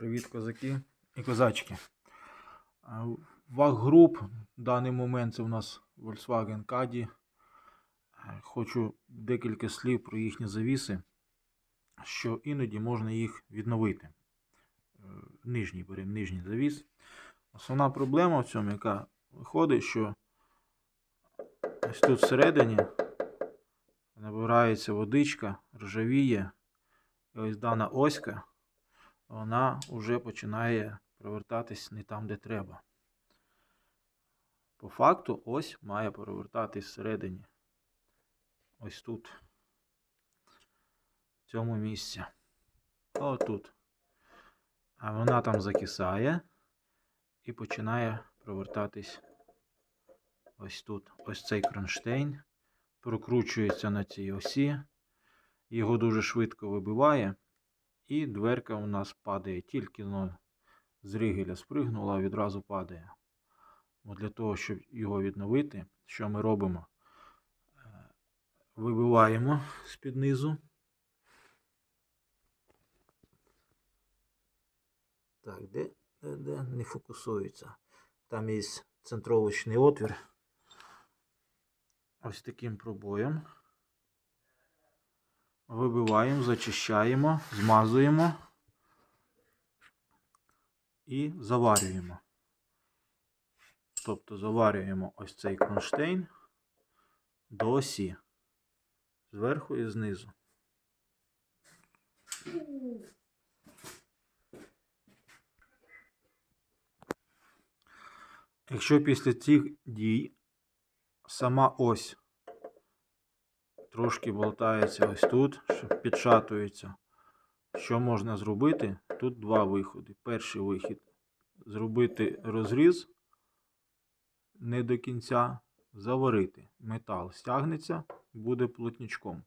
Привіт, козаки і козачки. А, Ваг груп в даний момент це у нас Volkswagen Caddy. Хочу декілька слів про їхні завіси, що іноді можна їх відновити. Е, Нижній беремо нижній завіс. Основна проблема в цьому, яка виходить, що ось тут всередині набирається водичка, ржавіє. І ось дана оська вона вже починає провертатись не там, де треба. По факту, ось має провертатись всередині. Ось тут. В цьому місці. Отут. А вона там закисає і починає провертатись ось тут. Ось цей кронштейн прокручується на цій осі. Його дуже швидко вибиває. І дверка у нас падає. Тільки ну, з ригеля спригнула, відразу падає. От для того, щоб його відновити, що ми робимо? Е, Вибиваємо з-під низу. Так, де, де, де не фокусується. Там є центровочний отвір. Ось таким пробоєм. Вибиваємо, зачищаємо, змазуємо і заварюємо. Тобто заварюємо ось цей кронштейн до осі. Зверху і знизу. Якщо після цих дій сама ось трошки болтається ось тут, підшатується. Що можна зробити? Тут два виходи. Перший вихід зробити розріз не до кінця, заварити. Метал стягнеться, буде плотничком,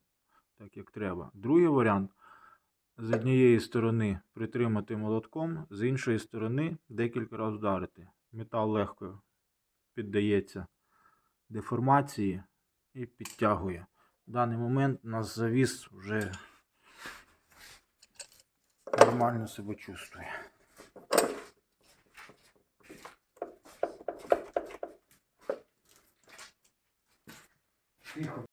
так як треба. Другий варіант з однієї сторони притримати молотком, з іншої сторони декілька разів вдарити. Метал легко піддається деформації і підтягує в даний момент у нас завіс вже нормально себе чувствує. Тихо.